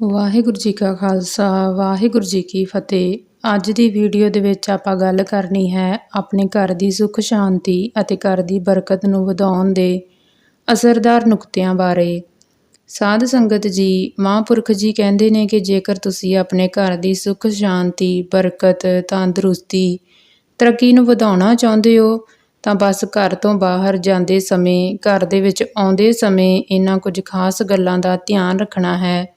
ਵਾਹਿਗੁਰੂ ਜੀ ਕਾ ਖਾਲਸਾ, ਵਾਹਿਗੁਰੂ ਜੀ ਕੀ ਫਤਿਹ। ਅੱਜ ਦੀ ਵੀਡੀਓ ਦੇ ਵਿੱਚ ਆਪਾਂ ਗੱਲ ਕਰਨੀ ਹੈ ਆਪਣੇ ਘਰ ਦੀ ਸੁੱਖ ਸ਼ਾਂਤੀ ਅਤੇ ਘਰ ਦੀ ਬਰਕਤ ਨੂੰ ਵਧਾਉਣ ਦੇ ਅਸਰਦਾਰ ਨੁਕਤਿਆਂ ਬਾਰੇ। ਸਾਧ ਸੰਗਤ ਜੀ, ਮਹਾਂਪੁਰਖ ਜੀ ਕਹਿੰਦੇ ਨੇ ਕਿ ਜੇਕਰ ਤੁਸੀਂ ਆਪਣੇ ਘਰ ਦੀ ਸੁੱਖ, ਸ਼ਾਂਤੀ, ਬਰਕਤ, ਤੰਦਰੁਸਤੀ, ਤਰੱਕੀ ਨੂੰ ਵਧਾਉਣਾ ਚਾਹੁੰਦੇ ਹੋ, ਤਾਂ ਬਸ ਘਰ ਤੋਂ ਬਾਹਰ ਜਾਂਦੇ ਸਮੇਂ, ਘਰ ਦੇ ਵਿੱਚ ਆਉਂਦੇ ਸਮੇਂ ਇਹਨਾਂ ਕੁਝ ਖਾਸ ਗੱਲਾਂ ਦਾ ਧਿਆਨ ਰੱਖਣਾ ਹੈ।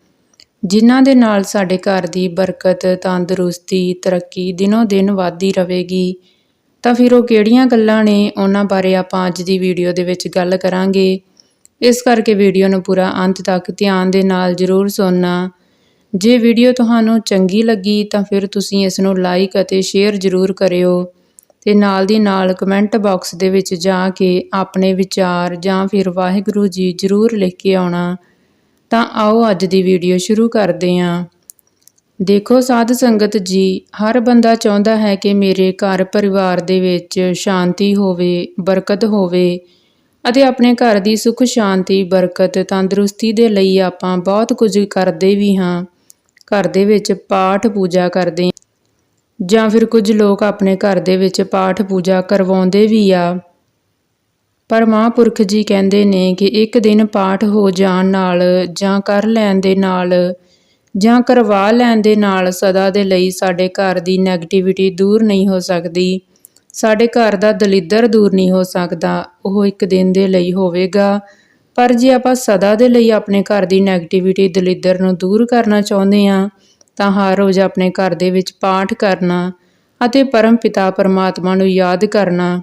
ਜਿਨ੍ਹਾਂ ਦੇ ਨਾਲ ਸਾਡੇ ਘਰ ਦੀ ਬਰਕਤ, ਤੰਦਰੁਸਤੀ, ਤਰੱਕੀ ਦਿਨੋ ਦਿਨ ਵਧਦੀ ਰਹੇਗੀ, ਤਾਂ ਫਿਰ ਉਹ ਕਿਹੜੀਆਂ ਗੱਲਾਂ ਨੇ, ਉਹਨਾਂ ਬਾਰੇ ਆਪਾਂ ਅੱਜ ਦੀ ਵੀਡੀਓ ਦੇ ਵਿੱਚ ਗੱਲ ਕਰਾਂਗੇ। ਇਸ ਕਰਕੇ ਵੀਡੀਓ ਨੂੰ ਪੂਰਾ ਅੰਤ ਤੱਕ ਧਿਆਨ ਦੇ ਨਾਲ ਜ਼ਰੂਰ ਸੁਣਨਾ। ਜੇ ਵੀਡੀਓ ਤੁਹਾਨੂੰ ਚੰਗੀ ਲੱਗੀ, ਤਾਂ ਫਿਰ ਤੁਸੀਂ ਇਸ ਨੂੰ ਲਾਈਕ ਅਤੇ ਸ਼ੇਅਰ ਜ਼ਰੂਰ ਕਰਿਓ ਤੇ ਨਾਲ ਦੀ ਨਾਲ ਕਮੈਂਟ ਬਾਕਸ ਦੇ ਵਿੱਚ ਜਾ ਕੇ ਆਪਣੇ ਵਿਚਾਰ ਜਾਂ ਫਿਰ ਵਾਹਿਗੁਰੂ ਜੀ ਜ਼ਰੂਰ ਲਿਖ ਕੇ ਆਉਣਾ। ਤਾਂ ਆਓ ਅੱਜ ਦੀ ਵੀਡੀਓ ਸ਼ੁਰੂ ਕਰਦੇ ਹਾਂ। ਦੇਖੋ ਸਾਧ ਸੰਗਤ ਜੀ, ਹਰ ਬੰਦਾ ਚਾਹੁੰਦਾ ਹੈ ਕਿ ਮੇਰੇ ਘਰ ਪਰਿਵਾਰ ਦੇ ਵਿੱਚ ਸ਼ਾਂਤੀ ਹੋਵੇ, ਬਰਕਤ ਹੋਵੇ ਅਤੇ ਆਪਣੇ ਘਰ ਦੀ ਸੁੱਖ, ਸ਼ਾਂਤੀ, ਬਰਕਤ, ਤੰਦਰੁਸਤੀ ਦੇ ਲਈ ਆਪਾਂ ਬਹੁਤ ਕੁਝ ਕਰਦੇ ਵੀ ਹਾਂ। ਘਰ ਦੇ ਵਿੱਚ ਪਾਠ ਪੂਜਾ ਕਰਦੇ ਜਾਂ ਫਿਰ ਕੁਝ ਲੋਕ ਆਪਣੇ ਘਰ ਦੇ ਵਿੱਚ ਪਾਠ ਪੂਜਾ ਕਰਵਾਉਂਦੇ ਵੀ ਆ। ਪਰ ਮਹਾਂਪੁਰਖ ਜੀ ਕਹਿੰਦੇ ਨੇ ਕਿ ਇੱਕ ਦਿਨ ਪਾਠ ਹੋ ਜਾਣ ਨਾਲ ਜਾਂ ਕਰ ਲੈਣ ਦੇ ਨਾਲ ਜਾਂ ਕਰਵਾ ਲੈਣ ਦੇ ਨਾਲ ਸਦਾ ਦੇ ਲਈ ਸਾਡੇ ਘਰ ਦੀ ਨੈਗੇਟਿਵਿਟੀ ਦੂਰ ਨਹੀਂ ਹੋ ਸਕਦੀ। ਸਾਡੇ ਘਰ ਦਾ ਦਲਿੱਦਰ ਦੂਰ ਨਹੀਂ ਹੋ ਸਕਦਾ। ਉਹ ਇੱਕ ਦਿਨ ਦੇ ਲਈ ਹੋਵੇਗਾ। ਪਰ ਜੇ ਆਪਾਂ ਸਦਾ ਦੇ ਲਈ ਆਪਣੇ ਘਰ ਦੀ ਨੈਗੇਟਿਵਿਟੀ ਦਲਿੱਦਰ ਨੂੰ ਦੂਰ ਕਰਨਾ ਚਾਹੁੰਦੇ ਆ ਤਾਂ ਹਰ ਰੋਜ਼ ਆਪਣੇ ਘਰ ਦੇ ਵਿੱਚ ਪਾਠ ਕਰਨਾ ਅਤੇ ਪਰਮ ਪਿਤਾ ਪਰਮਾਤਮਾ ਨੂੰ ਯਾਦ ਕਰਨਾ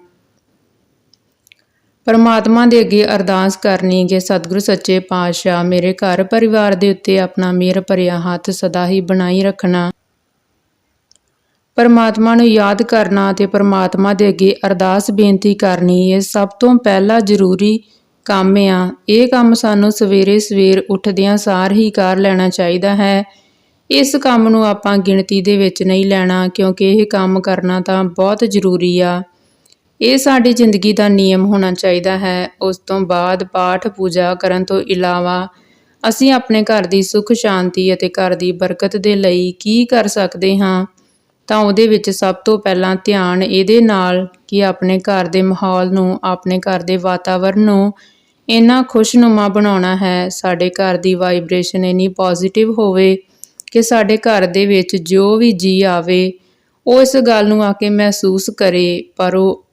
ਪਰਮਾਤਮਾ ਦੇ ਅੱਗੇ ਅਰਦਾਸ ਕਰਨੀ ਕਿ ਸਤਿਗੁਰੂ ਸੱਚੇ ਪਾਤਸ਼ਾਹ ਮੇਰੇ ਘਰ ਪਰਿਵਾਰ ਦੇ ਉੱਤੇ ਆਪਣਾ ਮਿਹਰ ਭਰਿਆ ਹੱਥ ਸਦਾ ਹੀ ਬਣਾਈ ਰੱਖਣਾ। ਪਰਮਾਤਮਾ ਨੂੰ ਯਾਦ ਕਰਨਾ ਤੇ ਪਰਮਾਤਮਾ ਦੇ ਅੱਗੇ ਅਰਦਾਸ ਬੇਨਤੀ ਕਰਨੀ ਇਹ ਸਭ ਤੋਂ ਪਹਿਲਾ ਜ਼ਰੂਰੀ ਕੰਮ ਆ। ਇਹ ਕੰਮ ਸਾਨੂੰ ਸਵੇਰੇ ਸਵੇਰ ਉੱਠਦਿਆਂ ਸਾਰ ਹੀ ਕਰ ਲੈਣਾ ਚਾਹੀਦਾ ਹੈ। ਇਸ ਕੰਮ ਨੂੰ ਆਪਾਂ ਗਿਣਤੀ ਦੇ ਵਿੱਚ ਨਹੀਂ ਲੈਣਾ ਕਿਉਂਕਿ ਇਹ ਕੰਮ ਕਰਨਾ ਤਾਂ ਬਹੁਤ ਜ਼ਰੂਰੀ ਆ। ਇਹ ਸਾਡੀ ਜ਼ਿੰਦਗੀ ਦਾ ਨਿਯਮ ਹੋਣਾ ਚਾਹੀਦਾ ਹੈ। ਉਸ ਤੋਂ ਬਾਅਦ ਪਾਠ, ਪੂਜਾ ਕਰਨ ਤੋਂ ਇਲਾਵਾ ਅਸੀਂ ਆਪਣੇ ਘਰ ਦੀ ਸੁੱਖ, ਸ਼ਾਂਤੀ ਅਤੇ ਘਰ ਦੀ ਬਰਕਤ ਦੇ ਲਈ ਕੀ ਕਰ ਸਕਦੇ ਹਾਂ? ਤਾਂ ਉਹਦੇ ਵਿੱਚ ਸਭ ਤੋਂ ਪਹਿਲਾਂ ਧਿਆਨ ਇਹਦੇ ਨਾਲ ਕਿ ਆਪਣੇ ਘਰ ਦੇ ਮਾਹੌਲ ਨੂੰ, ਆਪਣੇ ਘਰ ਦੇ ਵਾਤਾਵਰਣ ਨੂੰ ਇੰਨਾ ਖੁਸ਼ਨੁਮਾ ਬਣਾਉਣਾ ਹੈ, ਸਾਡੇ ਘਰ ਦੀ ਵਾਈਬ੍ਰੇਸ਼ਨ ਇੰਨੀ ਪੋਜ਼ਿਟਿਵ ਹੋਵੇ ਕਿ ਸਾਡੇ ਘਰ ਦੇ ਵਿੱਚ ਜੋ ਵੀ ਜੀ ਆਵੇ, ਉਹ ਇਸ ਗੱਲ ਨੂੰ ਆ ਕੇ ਮਹਿਸੂਸ ਕਰੇ, ਪਰ ਉਹ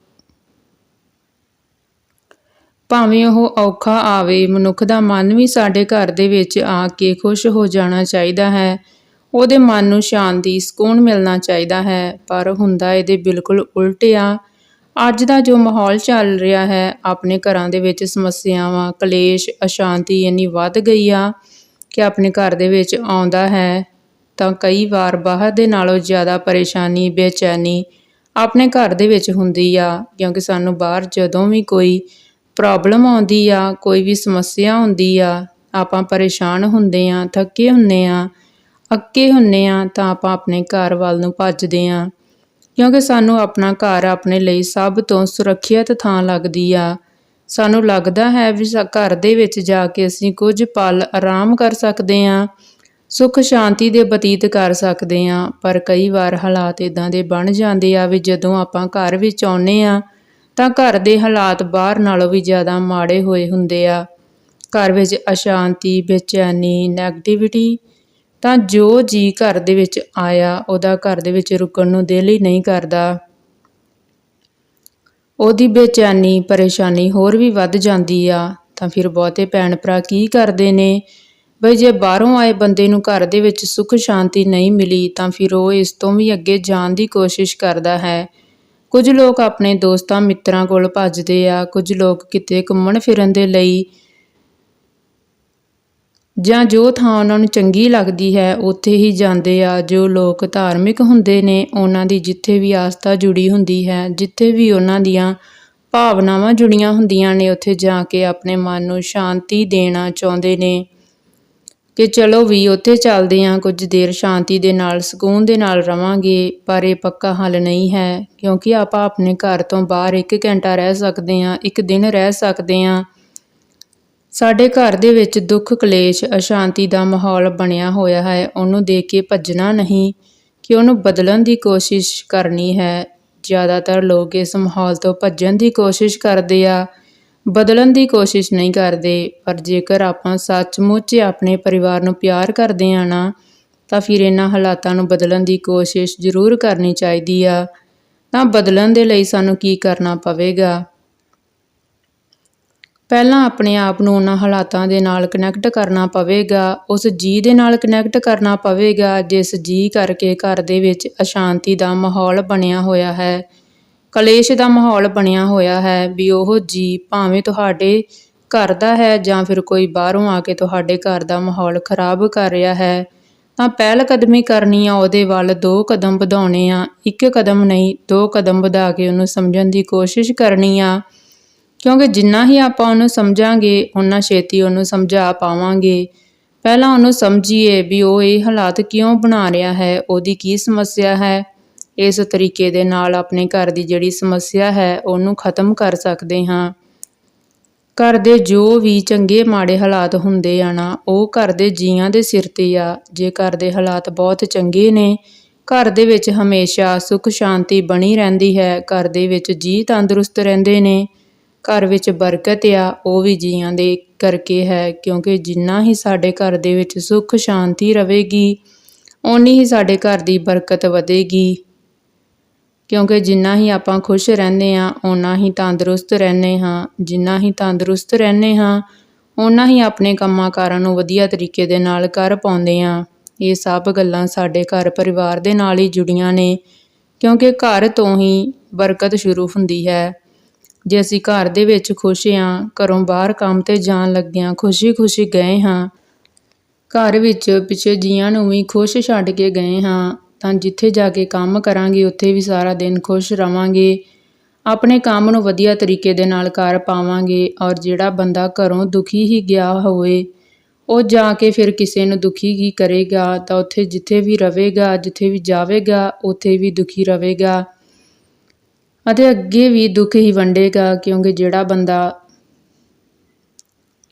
ਭਾਵੇਂ ਉਹ ਔਖਾ ਆਵੇ, ਮਨੁੱਖ ਦਾ ਮਨ ਵੀ ਸਾਡੇ ਘਰ ਦੇ ਵਿੱਚ ਆ ਕੇ ਖੁਸ਼ ਹੋ ਜਾਣਾ ਚਾਹੀਦਾ ਹੈ। ਉਹਦੇ ਮਨ ਨੂੰ ਸ਼ਾਂਤੀ ਸਕੂਨ ਮਿਲਣਾ ਚਾਹੀਦਾ ਹੈ, ਪਰ ਹੁੰਦਾ ਇਹਦੇ ਬਿਲਕੁਲ ਉਲਟ ਆ। ਅੱਜ ਦਾ ਜੋ ਮਾਹੌਲ ਚੱਲ ਰਿਹਾ ਹੈ, ਆਪਣੇ ਘਰਾਂ ਦੇ ਵਿੱਚ ਸਮੱਸਿਆਵਾਂ, ਕਲੇਸ਼, ਅਸ਼ਾਂਤੀ ਇੰਨੀ ਵੱਧ ਗਈ ਆ ਕਿ ਆਪਣੇ ਘਰ ਦੇ ਵਿੱਚ ਆਉਂਦਾ ਹੈ, ਤਾਂ ਕਈ ਵਾਰ ਬਾਹਰ ਦੇ ਨਾਲੋਂ ਜ਼ਿਆਦਾ ਪਰੇਸ਼ਾਨੀ, ਬੇਚੈਨੀ ਆਪਣੇ ਘਰ ਦੇ ਵਿੱਚ ਹੁੰਦੀ ਆ, ਕਿਉਂਕਿ ਸਾਨੂੰ ਬਾਹਰ ਜਦੋਂ ਵੀ ਕੋਈ ਪ੍ਰੋਬਲਮ ਆਉਂਦੀ ਆ, ਕੋਈ ਵੀ ਸਮੱਸਿਆ ਹੁੰਦੀ ਆ, ਆਪਾਂ ਪਰੇਸ਼ਾਨ ਹੁੰਦੇ ਆ, ਥੱਕੇ ਹੁੰਨੇ ਆ, ਅੱਕੇ ਹੁੰਨੇ ਆ, ਤਾਂ ਆਪਾਂ ਆਪਣੇ ਘਰ ਵੱਲ ਨੂੰ ਭੱਜਦੇ ਆ। ਕਿਉਂਕਿ ਸਾਨੂੰ ਆਪਣਾ ਘਰ ਆਪਣੇ ਲਈ ਸਭ ਤੋਂ ਸੁਰੱਖਿਅਤ ਥਾਂ ਲੱਗਦੀ ਆ। ਸਾਨੂੰ ਲੱਗਦਾ ਹੈ ਵੀ ਘਰ ਦੇ ਵਿੱਚ ਜਾ ਕੇ ਅਸੀਂ ਕੁਝ ਪਲ ਆਰਾਮ ਕਰ ਸਕਦੇ ਆ, ਸੁੱਖ ਸ਼ਾਂਤੀ ਦੇ ਬਤੀਤ ਕਰ ਸਕਦੇ ਆ, ਪਰ ਕਈ ਵਾਰ ਹਾਲਾਤ ਇਦਾਂ ਦੇ ਬਣ ਜਾਂਦੇ ਆ ਵੀ ਜਦੋਂ ਆਪਾਂ ਘਰ ਵਿੱਚ ਆਉਨੇ ਆ ਤਾਂ ਘਰ ਦੇ ਹਾਲਾਤ ਬਾਹਰ ਨਾਲੋਂ ਵੀ ਜ਼ਿਆਦਾ ਮਾੜੇ ਹੋਏ ਹੁੰਦੇ ਆ। ਘਰ ਵਿੱਚ ਅਸ਼ਾਂਤੀ, ਬੇਚੈਨੀ ਨੈਗੇਟਿਵਿਟੀ ਤਾਂ ਜੋ ਜੀ ਘਰ ਦੇ ਵਿੱਚ ਆਇਆ, ਉਹਦਾ ਘਰ ਦੇ ਵਿੱਚ ਰੁਕਣ ਨੂੰ ਦਿਲ ਹੀ ਨਹੀਂ ਕਰਦਾ। ਉਹਦੀ ਬੇਚੈਨੀ, ਪਰੇਸ਼ਾਨੀ ਹੋਰ ਵੀ ਵੱਧ ਜਾਂਦੀ ਆ। ਤਾਂ ਫਿਰ ਬਹੁਤੇ ਭੈਣ ਭਰਾ ਕੀ ਕਰਦੇ ਨੇ? ਬਈ ਜੇ ਬਾਹਰੋਂ ਆਏ ਬੰਦੇ ਨੂੰ ਘਰ ਦੇ ਵਿੱਚ ਸੁੱਖ ਸ਼ਾਂਤੀ ਨਹੀਂ ਮਿਲੀ, ਤਾਂ ਫਿਰ ਉਹ ਇਸ ਤੋਂ ਵੀ ਅੱਗੇ ਜਾਣ ਦੀ ਕੋਸ਼ਿਸ਼ ਕਰਦਾ ਹੈ। ਕੁਝ ਲੋਕ ਆਪਣੇ ਦੋਸਤਾਂ ਮਿੱਤਰਾਂ ਕੋਲ ਭੱਜਦੇ ਆ, ਕੁਝ ਲੋਕ ਕਿਤੇ ਘੁੰਮਣ ਫਿਰਨ ਦੇ ਲਈ। ਜਾਂ ਜੋ ਥਾਂ ਉਹਨਾਂ ਨੂੰ ਚੰਗੀ ਲੱਗਦੀ ਹੈ, ਉੱਥੇ ਹੀ ਜਾਂਦੇ ਆ। ਜੋ ਲੋਕ ਧਾਰਮਿਕ ਹੁੰਦੇ ਨੇ, ਉਹਨਾਂ ਦੀ ਜਿੱਥੇ ਵੀ ਆਸਥਾ ਜੁੜੀ ਹੁੰਦੀ ਹੈ, ਜਿੱਥੇ ਵੀ ਉਹਨਾਂ ਦੀਆਂ ਭਾਵਨਾਵਾਂ ਜੁੜੀਆਂ ਹੁੰਦੀਆਂ ਨੇ, ਉੱਥੇ ਜਾ ਕੇ ਆਪਣੇ ਮਨ ਨੂੰ ਸ਼ਾਂਤੀ ਦੇਣਾ ਚਾਹੁੰਦੇ ਨੇ। ਕਿ ਚਲੋ ਵੀ ਉੱਥੇ ਚੱਲਦੇ ਹਾਂ ਕੁਝ ਦੇਰ ਸ਼ਾਂਤੀ ਦੇ ਨਾਲ, ਸਕੂਨ ਦੇ ਨਾਲ ਰਵਾਂਗੇ, ਪਰ ਇਹ ਪੱਕਾ ਹੱਲ ਨਹੀਂ ਹੈ, ਕਿਉਂਕਿ ਆਪਾਂ ਆਪਣੇ ਘਰ ਤੋਂ ਬਾਹਰ 1 ਘੰਟਾ ਰਹਿ ਸਕਦੇ ਹਾਂ ਇੱਕ ਦਿਨ ਰਹਿ ਸਕਦੇ ਹਾਂ ਸਾਡੇ ਘਰ ਦੇ ਵਿੱਚ ਦੁੱਖ, ਕਲੇਸ਼, ਅਸ਼ਾਂਤੀ ਦਾ ਮਾਹੌਲ ਬਣਿਆ ਹੋਇਆ ਹੈ। ਉਹਨੂੰ ਦੇਖ ਕੇ ਭੱਜਣਾ ਨਹੀਂ ਕਿ ਉਹਨੂੰ ਬਦਲਣ ਦੀ ਕੋਸ਼ਿਸ਼ ਕਰਨੀ ਹੈ। ਜ਼ਿਆਦਾਤਰ ਲੋਕ ਇਸ ਮਾਹੌਲ ਤੋਂ ਭੱਜਣ ਦੀ ਕੋਸ਼ਿਸ਼ ਕਰਦੇ ਆ। ਬਦਲਣ ਦੀ ਕੋਸ਼ਿਸ਼ ਨਹੀਂ ਕਰਦੇ, ਪਰ ਜੇਕਰ ਆਪਾਂ ਸੱਚਮੁੱਚ ਆਪਣੇ ਪਰਿਵਾਰ ਨੂੰ ਪਿਆਰ ਕਰਦੇ ਆ ਨਾ, ਤਾਂ ਫਿਰ ਇਹਨਾਂ ਹਾਲਾਤਾਂ ਨੂੰ ਬਦਲਣ ਦੀ ਕੋਸ਼ਿਸ਼ ਜ਼ਰੂਰ ਕਰਨੀ ਚਾਹੀਦੀ ਆ। ਤਾਂ ਬਦਲਣ ਦੇ ਲਈ ਸਾਨੂੰ ਕੀ ਕਰਨਾ ਪਵੇਗਾ? ਪਹਿਲਾਂ ਆਪਣੇ ਆਪ ਨੂੰ ਉਹਨਾਂ ਹਾਲਾਤਾਂ ਦੇ ਨਾਲ ਕਨੈਕਟ ਕਰਨਾ ਪਵੇਗਾ, ਉਸ ਜੀ ਦੇ ਨਾਲ ਕਨੈਕਟ ਕਰਨਾ ਪਵੇਗਾ, ਜਿਸ ਜੀ ਕਰਕੇ ਘਰ ਦੇ ਵਿੱਚ ਅਸ਼ਾਂਤੀ ਦਾ ਮਾਹੌਲ ਬਣਿਆ ਹੋਇਆ ਹੈ। ਕਲੇਸ਼ ਦਾ ਮਾਹੌਲ ਬਣਿਆ ਹੋਇਆ ਹੈ ਵੀ ਉਹ ਜੀ ਭਾਵੇਂ ਤੁਹਾਡੇ ਘਰ ਦਾ ਹੈ ਜਾਂ ਫਿਰ ਕੋਈ ਬਾਹਰੋਂ ਆ ਕੇ ਤੁਹਾਡੇ ਘਰ ਦਾ ਮਾਹੌਲ ਖਰਾਬ ਕਰ ਰਿਹਾ ਹੈ, ਤਾਂ ਪਹਿਲ ਕਦਮੀ ਕਰਨੀ ਆ ਉਹਦੇ ਵੱਲ ਦੋ ਕਦਮ ਵਧਾਉਣੇ ਆ, ਇੱਕ ਕਦਮ ਨਹੀਂ, ਦੋ ਕਦਮ ਵਧਾ ਕੇ ਉਹਨੂੰ ਸਮਝਣ ਦੀ ਕੋਸ਼ਿਸ਼ ਕਰਨੀ ਆ। ਕਿਉਂਕਿ ਜਿੰਨਾ ਹੀ ਆਪਾਂ ਉਹਨੂੰ ਸਮਝਾਂਗੇ ਉਨਾ ਛੇਤੀ ਉਹਨੂੰ ਸਮਝਾ ਪਾਵਾਂਗੇ। ਪਹਿਲਾਂ ਉਹਨੂੰ ਸਮਝੀਏ ਵੀ ਉਹ ਇਹ ਹਾਲਾਤ ਕਿਉਂ ਬਣਾ ਰਿਹਾ ਹੈ, ਉਹਦੀ ਕੀ ਸਮੱਸਿਆ ਹੈ ਇਸ ਤਰੀਕੇ ਦੇ ਨਾਲ ਆਪਣੇ ਘਰ ਦੀ ਜਿਹੜੀ ਸਮੱਸਿਆ ਹੈ, ਉਹਨੂੰ ਖਤਮ ਕਰ ਸਕਦੇ ਹਾਂ। ਘਰ ਦੇ ਜੋ ਵੀ ਚੰਗੇ ਮਾੜੇ ਹਾਲਾਤ ਹੁੰਦੇ ਆ ਨਾ, ਉਹ ਘਰ ਦੇ ਜੀਆਂ ਦੇ ਸਿਰ ਤੇ ਆ। ਜੇ ਘਰ ਦੇ ਹਾਲਾਤ ਬਹੁਤ ਚੰਗੇ ਨੇ, ਘਰ ਦੇ ਵਿੱਚ ਹਮੇਸ਼ਾ ਸੁੱਖ ਸ਼ਾਂਤੀ ਬਣੀ ਰਹਿੰਦੀ ਹੈ, ਘਰ ਦੇ ਵਿੱਚ ਜੀ ਤੰਦਰੁਸਤ ਰਹਿੰਦੇ ਨੇ। ਘਰ ਵਿੱਚ ਬਰਕਤ ਆ, ਉਹ ਵੀ ਜੀਆਂ ਦੇ ਕਰਕੇ ਹੈ, ਕਿਉਂਕਿ ਜਿੰਨਾ ਹੀ ਸਾਡੇ ਘਰ ਦੇ ਵਿੱਚ ਸੁੱਖ ਸ਼ਾਂਤੀ ਰਹੇਗੀ, ਓਨੀ ਹੀ ਸਾਡੇ ਘਰ ਦੀ ਬਰਕਤ ਵਧੇਗੀ। ਕਿਉਂਕਿ ਜਿੰਨਾ ਹੀ ਆਪਾਂ ਖੁਸ਼ ਰਹਿੰਦੇ ਹਾਂ, ਓਨਾ ਹੀ ਤੰਦਰੁਸਤ ਰਹਿੰਦੇ ਹਾਂ। ਜਿੰਨਾ ਹੀ ਤੰਦਰੁਸਤ ਰਹਿੰਦੇ ਹਾਂ, ਓਨਾ ਹੀ ਆਪਣੇ ਕੰਮਾਂ ਕਾਰਾਂ ਨੂੰ ਵਧੀਆ ਤਰੀਕੇ ਦੇ ਨਾਲ ਕਰ ਪਾਉਂਦੇ ਹਾਂ। ਇਹ ਸਭ ਗੱਲਾਂ ਸਾਡੇ ਘਰ ਪਰਿਵਾਰ ਦੇ ਨਾਲ ਹੀ ਜੁੜੀਆਂ ਨੇ, ਕਿਉਂਕਿ ਘਰ ਤੋਂ ਹੀ ਬਰਕਤ ਸ਼ੁਰੂ ਹੁੰਦੀ ਹੈ। ਜੇ ਅਸੀਂ ਘਰ ਦੇ ਵਿੱਚ ਖੁਸ਼ ਹਾਂ, ਘਰੋਂ ਬਾਹਰ ਕੰਮ ਤੇ ਜਾਣ ਲੱਗਿਆਂ ਖੁਸ਼ੀ-ਖੁਸ਼ੀ ਗਏ ਹਾਂ, ਘਰ ਵਿੱਚ ਪਿੱਛੇ ਜੀਆਂ ਨੂੰ ਵੀ ਖੁਸ਼ ਛੱਡ ਕੇ ਗਏ ਹਾਂ ਤਾਂ ਜਿੱਥੇ ਜਾ ਕੇ ਕੰਮ ਕਰਾਂਗੇ, ਉੱਥੇ ਵੀ ਸਾਰਾ ਦਿਨ ਖੁਸ਼ ਰਵਾਂਗੇ। ਆਪਣੇ ਕੰਮ ਨੂੰ ਵਧੀਆ ਤਰੀਕੇ ਦੇ ਨਾਲ ਕਰ ਪਾਵਾਂਗੇ ਔਰ ਜਿਹੜਾ ਬੰਦਾ ਘਰੋਂ ਦੁਖੀ ਹੀ ਗਿਆ ਹੋਵੇ, ਉਹ ਜਾ ਕੇ ਫਿਰ ਕਿਸੇ ਨੂੰ ਦੁਖੀ ਹੀ ਕਰੇਗਾ। ਤਾਂ ਉੱਥੇ ਜਿੱਥੇ ਵੀ ਰਵੇਗਾ ਜਿੱਥੇ ਵੀ ਜਾਵੇਗਾ, ਉੱਥੇ ਵੀ ਦੁਖੀ ਰਵੇਗਾ ਅਤੇ ਅੱਗੇ ਵੀ ਦੁੱਖ ਹੀ ਵੰਡੇਗਾ, ਕਿਉਂਕਿ ਜਿਹੜਾ ਬੰਦਾ,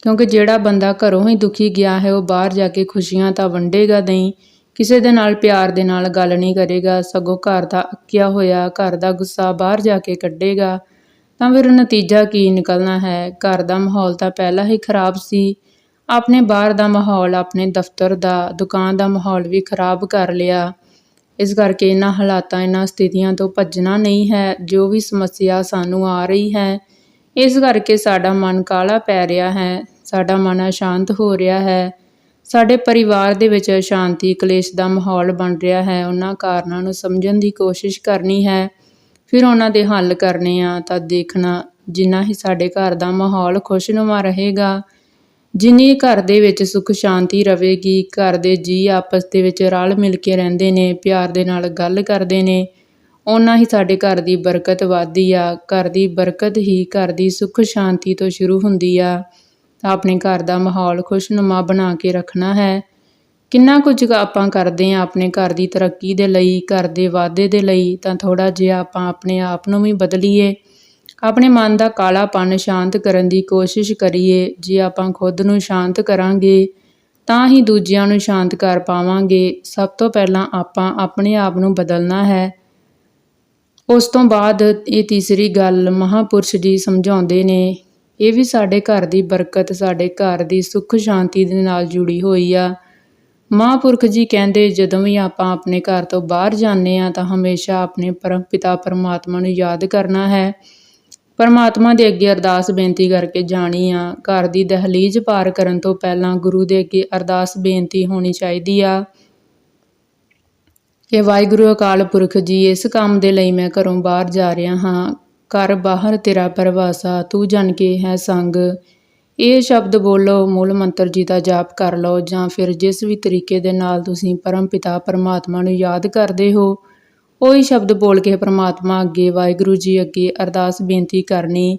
ਕਿਉਂਕਿ ਜਿਹੜਾ ਬੰਦਾ ਘਰੋਂ ਹੀ ਦੁਖੀ ਗਿਆ ਹੈ, ਉਹ ਬਾਹਰ ਜਾ ਕੇ ਖੁਸ਼ੀਆਂ ਤਾਂ ਵੰਡੇਗਾ ਨਹੀਂ। ਕਿਸੇ ਦੇ ਨਾਲ ਪਿਆਰ ਦੇ ਨਾਲ ਗੱਲ ਨਹੀਂ ਕਰੇਗਾ, ਸਗੋਂ ਘਰ ਦਾ ਅੱਕਿਆ ਹੋਇਆ, ਘਰ ਦਾ ਗੁੱਸਾ ਬਾਹਰ ਜਾ ਕੇ ਕੱਢੇਗਾ, ਤਾਂ ਫਿਰ ਨਤੀਜਾ ਕੀ ਨਿਕਲਣਾ ਹੈ? ਘਰ ਦਾ ਮਾਹੌਲ ਤਾਂ ਪਹਿਲਾਂ ਹੀ ਖਰਾਬ ਸੀ। ਆਪਣੇ ਬਾਹਰ ਦਾ ਮਾਹੌਲ, ਆਪਣੇ ਦਫ਼ਤਰ ਦਾ, ਦੁਕਾਨ ਦਾ ਮਾਹੌਲ ਵੀ ਖਰਾਬ ਕਰ ਲਿਆ। ਇਸ ਕਰਕੇ ਇਹਨਾਂ ਹਾਲਾਤਾਂ, ਇਹਨਾਂ ਸਥਿਤੀਆਂ ਤੋਂ ਭੱਜਣਾ ਨਹੀਂ ਹੈ, ਜੋ ਵੀ ਸਮੱਸਿਆ ਸਾਨੂੰ ਆ ਰਹੀ ਹੈ। ਇਸ ਕਰਕੇ ਸਾਡਾ ਮਨ ਕਾਲਾ ਪੈ ਰਿਹਾ ਹੈ, ਸਾਡਾ ਮਨ ਅਸ਼ਾਂਤ ਹੋ ਰਿਹਾ ਹੈ। ਸਾਡੇ ਪਰਿਵਾਰ ਦੇ ਵਿੱਚ ਅਸ਼ਾਂਤੀ, ਕਲੇਸ਼ ਦਾ ਮਾਹੌਲ ਬਣ ਰਿਹਾ ਹੈ। ਉਹਨਾਂ ਕਾਰਨਾਂ ਨੂੰ ਸਮਝਣ ਦੀ ਕੋਸ਼ਿਸ਼ ਕਰਨੀ ਹੈ। ਫਿਰ ਉਹਨਾਂ ਦੇ ਹੱਲ ਕਰਨੇ ਆ ਤਾਂ ਦੇਖਣਾ, ਜਿੰਨਾ ਹੀ ਸਾਡੇ ਘਰ ਦਾ ਮਾਹੌਲ ਖੁਸ਼ਨੁਮਾ ਰਹੇਗਾ। ਜਿੰਨੀ ਘਰ ਦੇ ਵਿੱਚ ਸੁੱਖ ਸ਼ਾਂਤੀ ਰਹੇਗੀ, ਘਰ ਦੇ ਜੀ ਆਪਸ ਦੇ ਵਿੱਚ ਰਲ ਮਿਲ ਕੇ ਰਹਿੰਦੇ ਨੇ, ਪਿਆਰ ਦੇ ਨਾਲ ਗੱਲ ਕਰਦੇ ਨੇ, ਓਨਾ ਹੀ ਸਾਡੇ ਘਰ ਦੀ ਬਰਕਤ ਵਧਦੀ ਆ। ਘਰ ਦੀ ਬਰਕਤ ਹੀ ਘਰ ਦੀ ਸੁੱਖ ਸ਼ਾਂਤੀ ਤੋਂ ਸ਼ੁਰੂ ਹੁੰਦੀ ਆ। ਆਪਣੇ ਘਰ ਦਾ ਮਾਹੌਲ ਖੁਸ਼ਨੁਮਾ ਬਣਾ ਕੇ ਰੱਖਣਾ ਹੈ। ਕਿੰਨਾ ਕੁਝ ਆਪਾਂ ਕਰਦੇ ਆ ਆਪਣੇ ਘਰ ਦੀ ਤਰੱਕੀ ਦੇ ਲਈ, ਘਰ ਦੇ ਵਾਧੇ ਦੇ ਲਈ, ਤਾਂ ਥੋੜਾ ਜਿਹਾ ਆਪਾਂ ਆਪਣੇ ਆਪ ਨੂੰ ਵੀ ਬਦਲੀਏ। ਆਪਣੇ ਮਨ ਦਾ ਕਾਲਾਪਨ ਸ਼ਾਂਤ ਕਰਨ ਦੀ ਕੋਸ਼ਿਸ਼ ਕਰੀਏ। ਜੇ ਆਪਾਂ ਖੁਦ ਨੂੰ ਸ਼ਾਂਤ ਕਰਾਂਗੇ, ਤਾਂ ਹੀ ਦੂਜਿਆਂ ਨੂੰ ਸ਼ਾਂਤ ਕਰ ਪਾਵਾਂਗੇ। ਸਭ ਤੋਂ ਪਹਿਲਾਂ ਆਪਾਂ ਆਪਣੇ ਆਪ ਨੂੰ ਬਦਲਣਾ ਹੈ। ਉਸ ਤੋਂ ਬਾਅਦ ਇਹ ਤੀਸਰੀ ਗੱਲ ਮਹਾਪੁਰਸ਼ ਜੀ ਸਮਝਾਉਂਦੇ ਨੇ ਇਹ ਵੀ ਸਾਡੇ ਘਰ ਦੀ ਬਰਕਤ, ਸਾਡੇ ਘਰ ਦੀ ਸੁੱਖ ਸ਼ਾਂਤੀ ਦੇ ਨਾਲ ਜੁੜੀ ਹੋਈ ਆ। ਮਹਾਂਪੁਰਖ ਜੀ ਕਹਿੰਦੇ, ਜਦੋਂ ਵੀ ਆਪਾਂ ਆਪਣੇ ਘਰ ਤੋਂ ਬਾਹਰ ਜਾਂਦੇ ਆ ਤਾਂ ਹਮੇਸ਼ਾ ਆਪਣੇ ਪਰਮ ਪਿਤਾ ਪਰਮਾਤਮਾ ਨੂੰ ਯਾਦ ਕਰਨਾ ਹੈ। ਪਰਮਾਤਮਾ ਦੇ ਅੱਗੇ ਅਰਦਾਸ ਬੇਨਤੀ ਕਰਕੇ ਜਾਣੀ ਆ। ਘਰ ਦੀ ਦਹਲੀਜ਼ ਪਾਰ ਕਰਨ ਤੋਂ ਪਹਿਲਾਂ ਗੁਰੂ ਦੇ ਅੱਗੇ ਅਰਦਾਸ ਬੇਨਤੀ ਹੋਣੀ ਚਾਹੀਦੀ ਆ। ਕਿ ਵਾਹਿਗੁਰੂ ਅਕਾਲ ਪੁਰਖ ਜੀ, ਇਸ ਕੰਮ ਦੇ ਲਈ ਮੈਂ ਘਰੋਂ ਬਾਹਰ ਜਾ ਰਿਹਾ ਹਾਂ। ਘਰ ਬਾਹਰ ਤੇਰਾ ਪਰਵਾਸਾ, ਤੂੰ ਜਨ ਕੇ ਹੈ ਸੰਗ। ਇਹ ਸ਼ਬਦ ਬੋਲੋ, ਮੂਲ ਮੰਤਰ ਜੀ ਦਾ ਜਾਪ ਕਰ ਲਓ, ਜਾਂ ਫਿਰ ਜਿਸ ਵੀ ਤਰੀਕੇ ਦੇ ਨਾਲ ਤੁਸੀਂ ਪਰਮ ਪਿਤਾ ਪਰਮਾਤਮਾ ਨੂੰ ਯਾਦ ਕਰਦੇ ਹੋ, ਉਹੀ ਸ਼ਬਦ ਬੋਲ ਕੇ ਪਰਮਾਤਮਾ ਅੱਗੇ, ਵਾਹਿਗੁਰੂ ਜੀ ਅੱਗੇ ਅਰਦਾਸ ਬੇਨਤੀ ਕਰਨੀ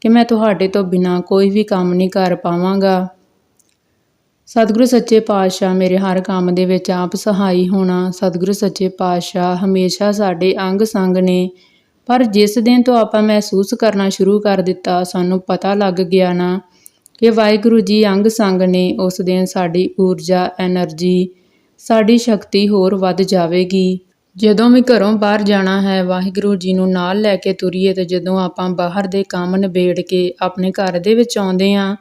ਕਿ ਮੈਂ ਤੁਹਾਡੇ ਤੋਂ ਬਿਨਾ ਕੋਈ ਵੀ ਕੰਮ ਨਹੀਂ ਕਰ ਪਾਵਾਂਗਾ। ਸਤਿਗੁਰੂ ਸੱਚੇ ਪਾਤਸ਼ਾਹ, ਮੇਰੇ ਹਰ ਕੰਮ ਦੇ ਵਿੱਚ ਆਪ ਸਹਾਈ ਹੋਣਾ। ਸਤਿਗੁਰੂ ਸੱਚੇ ਪਾਤਸ਼ਾਹ, ਹਮੇਸ਼ਾ ਸਾਡੇ ਅੰਗ ਸੰਗ ਨੇ। ਪਰ ਜਿਸ ਦਿਨ ਤੋਂ ਆਪਾਂ ਮਹਿਸੂਸ ਕਰਨਾ ਸ਼ੁਰੂ ਕਰ ਦਿੱਤਾ, ਸਾਨੂੰ ਪਤਾ ਲੱਗ ਗਿਆ ਨਾ ਕਿ ਵਾਹਿਗੁਰੂ ਜੀ ਅੰਗ ਸੰਗ ਨੇ ਉਸ ਦਿਨ ਸਾਡੀ ਊਰਜਾ એનર્ਜੀ ਸਾਡੀ ਸ਼ਕਤੀ ਹੋਰ ਵੱਧ ਜਾਵੇਗੀ। ਜਦੋਂ ਵੀ ਘਰੋਂ ਬਾਹਰ ਜਾਣਾ ਹੈ, ਵਾਹਿਗੁਰੂ ਜੀ ਨੂੰ ਨਾਲ ਲੈ ਕੇ ਤੁਰੀਏ ਤੇ ਜਦੋਂ ਆਪਾਂ ਬਾਹਰ ਦੇ ਕੰਮ ਨਿਬੇੜ ਕੇ ਆਪਣੇ ਘਰ ਦੇ ਵਿੱਚ ਆਉਂਦੇ ਆਂ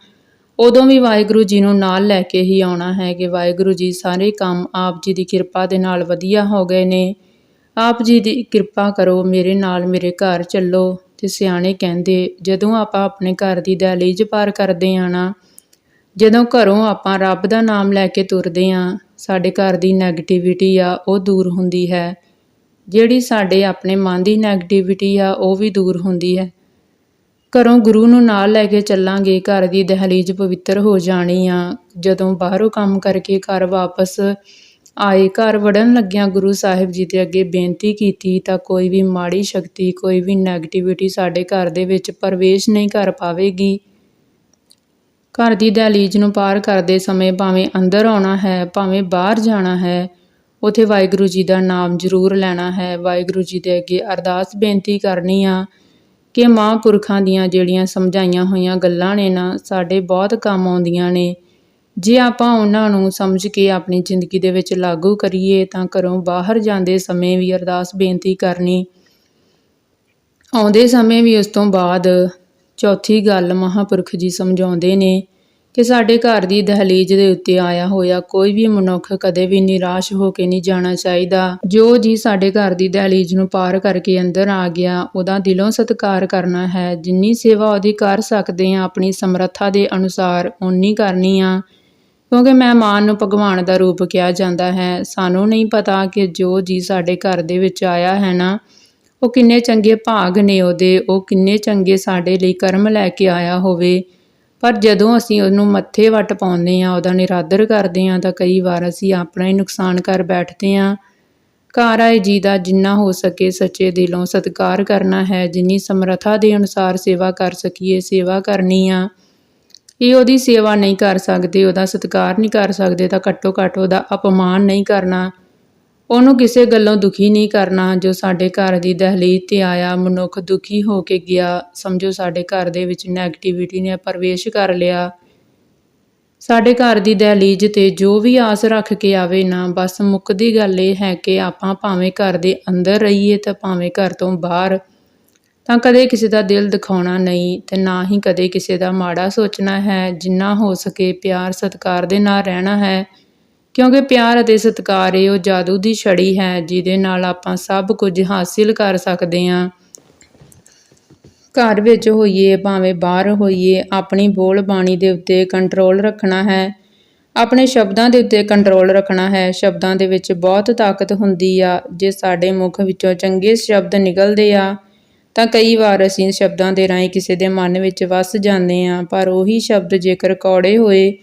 ਉਦੋਂ ਵੀ ਵਾਹਿਗੁਰੂ ਜੀ ਨੂੰ ਨਾਲ ਲੈ ਕੇ ਹੀ ਆਉਣਾ ਹੈ ਕਿ ਵਾਹਿਗੁਰੂ ਜੀ ਸਾਰੇ ਕੰਮ ਆਪ ਜੀ ਦੀ ਕਿਰਪਾ ਦੇ ਨਾਲ ਵਧੀਆ ਹੋ ਗਏ ਨੇ। ਆਪ ਜੀ ਦੀ ਕਿਰਪਾ ਕਰੋ, ਮੇਰੇ ਨਾਲ ਮੇਰੇ ਘਰ ਚੱਲੋ। ਤੇ ਸਿਆਣੇ ਕਹਿੰਦੇ, ਜਦੋਂ ਆਪਾਂ ਆਪਣੇ ਘਰ ਦੀ ਦਹਿਲੀਜ ਪਾਰ ਕਰਦੇ ਆਂ ਨਾ, ਜਦੋਂ ਘਰੋਂ ਆਪਾਂ ਰੱਬ ਦਾ ਨਾਮ ਲੈ ਕੇ ਤੁਰਦੇ ਆਂ, ਸਾਡੇ ਘਰ ਦੀ 네ਗੇਟਿਵਿਟੀ ਆ, ਉਹ ਦੂਰ ਹੁੰਦੀ ਹੈ। ਜਿਹੜੀ ਸਾਡੇ ਆਪਣੇ ਮਨ ਦੀ 네ਗੇਟਿਵਿਟੀ ਆ, ਉਹ ਵੀ ਦੂਰ ਹੁੰਦੀ ਹੈ। ਘਰੋਂ ਗੁਰੂ ਨੂੰ ਨਾਲ ਲੈ ਕੇ ਚੱਲਾਂਗੇ, ਘਰ ਦੀ ਦਹਲੀਜ਼ ਪਵਿੱਤਰ ਹੋ ਜਾਣੀ ਆ, ਜਦੋਂ ਬਾਹਰੋਂ ਕੰਮ ਕਰਕੇ ਘਰ ਵਾਪਸ ਆਏ ਘਰ ਵੜਨ ਲੱਗਿਆਂ ਗੁਰੂ ਸਾਹਿਬ ਜੀ ਦੇ ਅੱਗੇ ਬੇਨਤੀ ਕੀਤੀ ਤਾਂ ਕੋਈ ਵੀ ਮਾੜੀ ਸ਼ਕਤੀ, ਕੋਈ ਵੀ ਨੈਗੇਟਿਵਿਟੀ ਸਾਡੇ ਘਰ ਦੇ ਵਿੱਚ ਪ੍ਰਵੇਸ਼ ਨਹੀਂ ਕਰ ਪਾਵੇਗੀ। ਘਰ ਦੀ ਦਹਲੀਜ਼ ਨੂੰ ਪਾਰ ਕਰਦੇ ਸਮੇਂ ਭਾਵੇਂ ਅੰਦਰ ਆਉਣਾ ਹੈ, ਭਾਵੇਂ ਬਾਹਰ ਜਾਣਾ ਹੈ, ਉਥੇ ਵਾਹਿਗੁਰੂ ਜੀ ਦਾ ਨਾਮ ਜ਼ਰੂਰ ਲੈਣਾ ਹੈ। ਵਾਹਿਗੁਰੂ ਜੀ ਦੇ ਅੱਗੇ ਅਰਦਾਸ ਬੇਨਤੀ ਕਰਨੀ ਆ ਕਿ ਮਹਾਂਪੁਰਖਾਂ ਦੀਆਂ ਜਿਹੜੀਆਂ ਸਮਝਾਈਆਂ ਹੋਈਆਂ ਗੱਲਾਂ ਨੇ ਨਾ, ਸਾਡੇ ਬਹੁਤ ਕੰਮ ਆਉਂਦੀਆਂ ਨੇ। ਜੇ ਆਪਾਂ ਉਹਨਾਂ ਨੂੰ ਸਮਝ ਕੇ ਆਪਣੀ ਜ਼ਿੰਦਗੀ ਦੇ ਵਿੱਚ ਲਾਗੂ ਕਰੀਏ, ਤਾਂ ਘਰੋਂ ਬਾਹਰ ਜਾਂਦੇ ਸਮੇਂ ਵੀ ਅਰਦਾਸ ਬੇਨਤੀ ਕਰਨੀ। ਆਉਂਦੇ ਸਮੇਂ ਵੀ ਉਸ ਤੋਂ ਬਾਅਦ ਚੌਥੀ ਗੱਲ ਮਹਾਪੁਰਖ ਜੀ ਸਮਝਾਉਂਦੇ ਨੇ ਕਿ ਸਾਡੇ ਘਰ ਦੀ ਦਹਲੀਜ਼ ਦੇ ਉੱਤੇ ਆਇਆ ਹੋਇਆ ਕੋਈ ਵੀ ਮਨੁੱਖ ਕਦੇ ਵੀ ਨਿਰਾਸ਼ ਹੋ ਕੇ ਨਹੀਂ ਜਾਣਾ ਚਾਹੀਦਾ। ਜੋ ਜੀ ਸਾਡੇ ਘਰ ਦੀ ਦਹਲੀਜ਼ ਨੂੰ ਪਾਰ ਕਰਕੇ ਅੰਦਰ ਆ ਗਿਆ, ਉਹਦਾ ਦਿਲੋਂ ਸਤਿਕਾਰ ਕਰਨਾ ਹੈ। ਜਿੰਨੀ ਸੇਵਾ ਉਹਦੀ ਕਰ ਸਕਦੇ ਆ ਆਪਣੀ ਸਮਰੱਥਾ ਦੇ ਅਨੁਸਾਰ ਓਨੀ ਕਰਨੀ ਆ। ਕਿਉਂਕਿ ਮਹਿਮਾਨ ਨੂੰ ਭਗਵਾਨ ਦਾ ਰੂਪ ਕਿਹਾ ਜਾਂਦਾ ਹੈ। ਸਾਨੂੰ ਨਹੀਂ ਪਤਾ ਕਿ ਜੋ ਜੀ ਸਾਡੇ ਘਰ ਦੇ ਵਿੱਚ ਆਇਆ ਹੈ ਨਾ, ਉਹ ਕਿੰਨੇ ਚੰਗੇ ਭਾਗ ਨੇ ਉਹਦੇ, ਉਹ ਕਿੰਨੇ ਚੰਗੇ ਸਾਡੇ ਲਈ ਕਰਮ ਲੈ ਕੇ ਆਇਆ ਹੋਵੇ। ਪਰ ਜਦੋਂ ਅਸੀਂ ਉਹਨੂੰ ਮੱਥੇ ਵੱਟ ਪਾਉਂਦੇ ਆ ਉਹਦਾ ਨਿਰਾਦਰ ਕਰਦੇ ਆ ਤਾਂ ਕਈ ਵਾਰ ਅਸੀਂ ਆਪਣਾ ਹੀ ਨੁਕਸਾਨ ਕਰ ਬੈਠਦੇ ਆ ਘਰ ਆਏ ਜੀ ਦਾ ਜਿੰਨਾ ਹੋ ਸਕੇ ਸੱਚੇ ਦਿਲੋਂ ਸਤਿਕਾਰ ਕਰਨਾ ਹੈ। ਜਿੰਨੀ ਸਮਰੱਥਾ ਦੇ ਅਨੁਸਾਰ ਸੇਵਾ ਕਰ ਸਕੀਏ, ਸੇਵਾ ਕਰਨੀ ਆ। ਇਹ ਉਹਦੀ ਸੇਵਾ ਨਹੀਂ ਕਰ ਸਕਦੇ, ਉਹਦਾ ਸਤਿਕਾਰ ਨਹੀਂ ਕਰ ਸਕਦੇ, ਤਾਂ ਘੱਟੋ ਘੱਟ ਉਹਦਾ ਅਪਮਾਨ ਨਹੀਂ ਕਰਨਾ। ਉਹਨੂੰ ਕਿਸੇ ਗੱਲੋਂ ਦੁਖੀ ਨਹੀਂ ਕਰਨਾ ਜੋ ਸਾਡੇ ਘਰ ਦੀ ਦਹਲੀਜ਼ ਤੇ ਆਇਆ ਮਨੁੱਖ ਦੁਖੀ ਹੋ ਕੇ ਗਿਆ। ਸਮਝੋ ਸਾਡੇ ਘਰ ਦੇ ਵਿੱਚ ਨੈਗੇਟਿਵਿਟੀ ਨੇ ਪ੍ਰਵੇਸ਼ ਕਰ ਲਿਆ। ਸਾਡੇ ਘਰ ਦੀ ਦਹਲੀਜ਼ ਤੇ ਜੋ ਵੀ ਆਸ ਰੱਖ ਕੇ ਆਵੇ ਨਾ, ਬਸ ਮੁੱਕਦੀ ਗੱਲ ਇਹ ਹੈ ਕਿ ਆਪਾਂ ਭਾਵੇਂ ਘਰ ਦੇ ਅੰਦਰ ਰਹੀਏ ਤਾਂ ਭਾਵੇਂ ਘਰ ਤੋਂ ਬਾਹਰ ਤਾਂ ਕਦੇ ਕਿਸੇ ਦਾ ਦਿਲ ਦਿਖਾਉਣਾ ਨਹੀਂ ਤੇ ਨਾ ਹੀ ਕਦੇ ਕਿਸੇ ਦਾ ਮਾੜਾ ਸੋਚਣਾ ਹੈ। ਜਿੰਨਾ ਹੋ ਸਕੇ ਪਿਆਰ ਸਤਿਕਾਰ ਦੇ ਨਾਲ ਰਹਿਣਾ ਹੈ। ਕਿਉਂਕਿ ਪਿਆਰ ਅਤੇ ਸਤਿਕਾਰ ਇਹ ਉਹ ਜਾਦੂ ਦੀ ਛੜੀ ਹੈ ਜਿਹਦੇ ਨਾਲ ਆਪਾਂ ਸਭ ਕੁਝ ਹਾਸਿਲ ਕਰ ਸਕਦੇ ਹਾਂ। ਘਰ ਵਿੱਚ ਹੋਈਏ, ਭਾਵੇਂ ਬਾਹਰ ਹੋਈਏ, ਆਪਣੀ ਬੋਲ ਬਾਣੀ ਦੇ ਉੱਤੇ ਕੰਟਰੋਲ ਰੱਖਣਾ ਹੈ। ਆਪਣੇ ਸ਼ਬਦਾਂ ਦੇ ਉੱਤੇ ਕੰਟਰੋਲ ਰੱਖਣਾ ਹੈ। ਸ਼ਬਦਾਂ ਦੇ ਵਿੱਚ ਬਹੁਤ ਤਾਕਤ ਹੁੰਦੀ ਆ। ਜੇ ਸਾਡੇ ਮੁਖ ਵਿੱਚੋਂ ਚੰਗੇ ਸ਼ਬਦ ਨਿਕਲਦੇ ਆ ਤਾਂ ਕਈ ਵਾਰ ਅਸੀਂ ਸ਼ਬਦਾਂ ਦੇ ਰਾਹੀਂ ਕਿਸੇ ਦੇ ਮਨ ਵਿੱਚ ਵਸ ਜਾਂਦੇ ਹਾਂ, ਪਰ ਉਹੀ ਸ਼ਬਦ ਜੇਕਰ ਕੌੜੇ ਹੋਏ,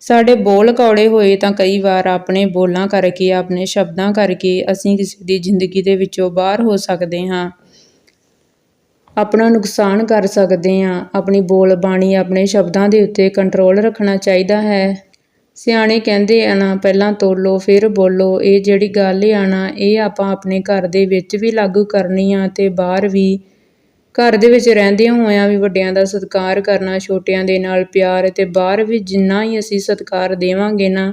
ਸਾਡੇ ਬੋਲ ਕੌੜੇ ਹੋਏ, ਤਾਂ ਕਈ ਵਾਰ ਆਪਣੇ ਬੋਲਾਂ ਕਰਕੇ, ਆਪਣੇ ਸ਼ਬਦਾਂ ਕਰਕੇ ਅਸੀਂ ਕਿਸੇ ਦੀ ਜ਼ਿੰਦਗੀ ਦੇ ਵਿੱਚੋਂ ਬਾਹਰ ਹੋ ਸਕਦੇ ਹਾਂ। ਆਪਣਾ ਨੁਕਸਾਨ ਕਰ ਸਕਦੇ ਹਾਂ। ਆਪਣੀ ਬੋਲ ਬਾਣੀ ਆਪਣੇ ਸ਼ਬਦਾਂ ਦੇ ਉੱਤੇ ਕੰਟਰੋਲ ਰੱਖਣਾ ਚਾਹੀਦਾ ਹੈ। ਸਿਆਣੇ ਕਹਿੰਦੇ ਆ ਨਾ, ਪਹਿਲਾਂ ਤੋਲੋ, ਫਿਰ ਬੋਲੋ। ਇਹ ਜਿਹੜੀ ਗੱਲ ਆ ਨਾ, ਇਹ ਆਪਾਂ ਆਪਣੇ ਘਰ ਦੇ ਵਿੱਚ ਵੀ ਲਾਗੂ ਕਰਨੀ ਆ ਤੇ ਬਾਹਰ ਵੀ। ਘਰ ਦੇ ਵਿੱਚ ਰਹਿੰਦਿਆਂ ਹੋਇਆਂ ਵੀ ਵੱਡਿਆਂ ਦਾ ਸਤਿਕਾਰ ਕਰਨਾ, ਛੋਟਿਆਂ ਦੇ ਨਾਲ ਪਿਆਰ ਤੇ ਬਾਹਰ ਵੀ ਜਿੰਨਾ ਹੀ ਅਸੀਂ ਸਤਿਕਾਰ ਦੇਵਾਂਗੇ ਨਾ,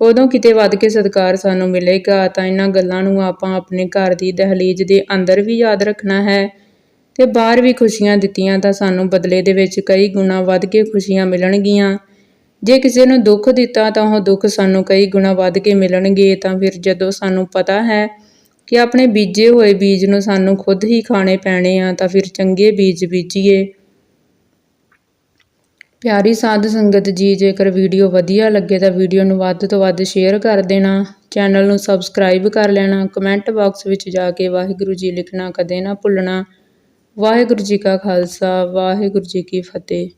ਉਦੋਂ ਕਿਤੇ ਵੱਧ ਕੇ ਸਤਿਕਾਰ ਸਾਨੂੰ ਮਿਲੇਗਾ। ਤਾਂ ਇਹਨਾਂ ਗੱਲਾਂ ਨੂੰ ਆਪਾਂ ਆਪਣੇ ਘਰ ਦੀ ਦਹਲੀਜ਼ ਦੇ ਅੰਦਰ ਵੀ ਯਾਦ ਰੱਖਣਾ ਹੈ ਤੇ ਬਾਹਰ ਵੀ ਖੁਸ਼ੀਆਂ ਦਿੱਤੀਆਂ ਤਾਂ ਸਾਨੂੰ ਬਦਲੇ ਦੇ ਵਿੱਚ ਕਈ ਗੁਣਾ ਵੱਧ ਕੇ ਖੁਸ਼ੀਆਂ ਮਿਲਣਗੀਆਂ। ਜੇ ਕਿਸੇ ਨੂੰ ਦੁੱਖ ਦਿੱਤਾ ਤਾਂ ਉਹ ਦੁੱਖ ਸਾਨੂੰ ਕਈ ਗੁਣਾ ਵੱਧ ਕੇ ਮਿਲਣਗੇ, ਤਾਂ ਫਿਰ ਜਦੋਂ ਸਾਨੂੰ ਪਤਾ ਹੈ ਕਿ ਆਪਣੇ ਬੀਜੇ ਹੋਏ ਬੀਜ ਨੂੰ ਸਾਨੂੰ ਖੁਦ ਹੀ ਖਾਣੇ ਪੈਣੇ ਆ, ਤਾਂ ਫਿਰ ਚੰਗੇ ਬੀਜ ਬੀਜੀਏ। ਪਿਆਰੀ ਸਾਧ ਸੰਗਤ ਜੀ, ਜੇਕਰ ਵੀਡੀਓ ਵਧੀਆ ਲੱਗੇ ਤਾਂ ਵੀਡੀਓ ਨੂੰ ਵੱਧ ਤੋਂ ਵੱਧ ਸ਼ੇਅਰ ਕਰ ਦੇਣਾ, ਚੈਨਲ ਨੂੰ ਸਬਸਕ੍ਰਾਈਬ ਕਰ ਲੈਣਾ, ਕਮੈਂਟ ਬਾਕਸ ਵਿੱਚ ਜਾ ਕੇ ਵਾਹਿਗੁਰੂ ਜੀ ਲਿਖਣਾ ਕਦੇ ਨਾ ਭੁੱਲਣਾ। ਵਾਹਿਗੁਰੂ ਜੀ ਕਾ ਖਾਲਸਾ, ਵਾਹਿਗੁਰੂ ਜੀ ਕੀ ਫਤਿਹ।